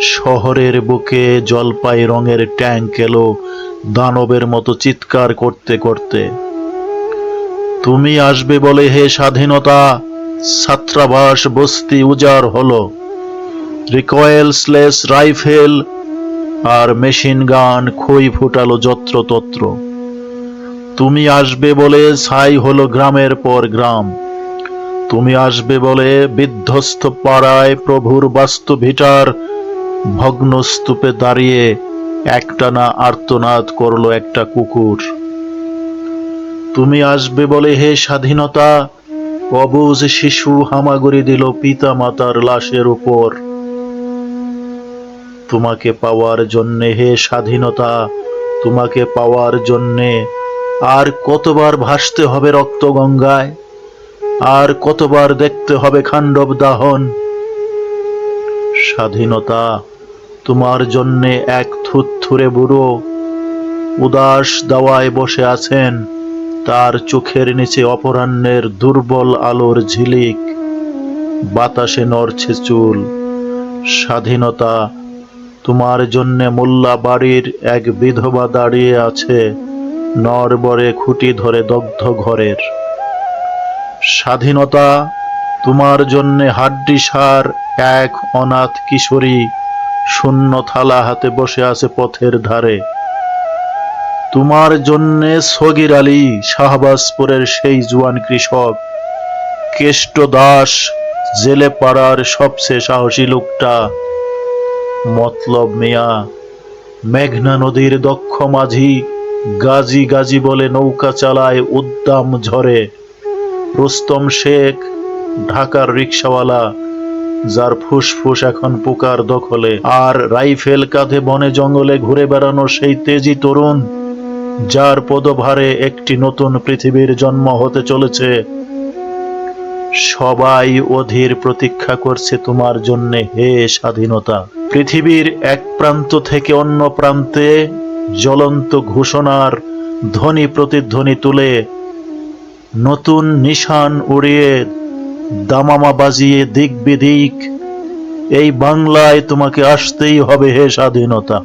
শহরের বুকে জলপাই রঙের ট্যাঙ্ক এলো দানবের মতো চিৎকার করতে করতে। তুমি আসবে বলে হে স্বাধীনতা, ছাত্রাবাস, বস্তি উজাড় হলো। রিকয়েল স্লেস রাইফেল আর মেশিন গান খই ফুটালো যত্রতত্র। তুমি আসবে বলে ছাই হলো গ্রামের পর গ্রাম। তুমি আসবে বলে বিধ্বস্ত পাড়ায় প্রভুর বাস্তু ভিটার ভগ্ন স্তূপে দাঁড়িয়ে একটানা আর্তনাদ করল একটা কুকুর। তুমি আসবে বলে হে স্বাধীনতা অবুজ শিশু হামাগুড়ি দিল পিতা মাতার লাশের উপর। তোমাকে পাওয়ার জন্যে হে স্বাধীনতা, তোমাকে পাওয়ার জন্যে আর কতবার ভাসতে হবে রক্ত গঙ্গায় আর কতবার দেখতে হবে খাণ্ডব দাহন? স্বাধীনতা তোমার জন্যে এক থুথুরে বুড়ো উদাস দাওয়ায় বসে আছেন। তার চোখের নিচে অপরাহ্নের দুর্বল আলোর ঝিলিক। বাতাসে নড়ছে চুল। স্বাধীনতা তোমার জন্যে মোল্লা বাড়ির এক বিধবা দাঁড়িয়ে আছে নরবরে খুঁটি ধরে দগ্ধ ঘরের। স্বাধীনতা তোমার জন্যে হাড্ডি সার এক অনাথ কিশোরী শূন্য থালা হাতে বসে আছে পথের ধারে। তোমার জন্যে সগির আলী শাহবাজপুরের সেই জুয়ান কৃষক, কেষ্ট দাস, জেলে পাড়ার সবচেয়ে সাহসী লোকটা। মতলব মিয়া, মেঘনা নদীর দক্ষ মাঝি, গাজী গাজী বলে নৌকা চালায় উদ্দাম ঝরে রুস্তম শেখ, ঢাকার রিক্সাওয়ালা যার ফুসফুস এখন পোকার দখলে, আর রাইফেল কাঁধে বনে জঙ্গলে ঘুরে বেড়ানো সেই তেজি তরুণ, যার পদভারে একটি নতুন পৃথিবীর জন্ম হতে চলেছে। সবাই অধীর প্রতীক্ষা করছে তোমার জন্য হে স্বাধীনতা। পৃথিবীর এক প্রান্ত থেকে অন্য প্রান্তে জ্বলন্ত ঘোষণার ধ্বনি প্রতিধ্বনি তুলে নতুন নিশান উড়িয়ে দামামা বাজিয়ে দিক বিদিক এই বাংলায় তোমাকে আসতেই হবে হে স্বাধীনতা।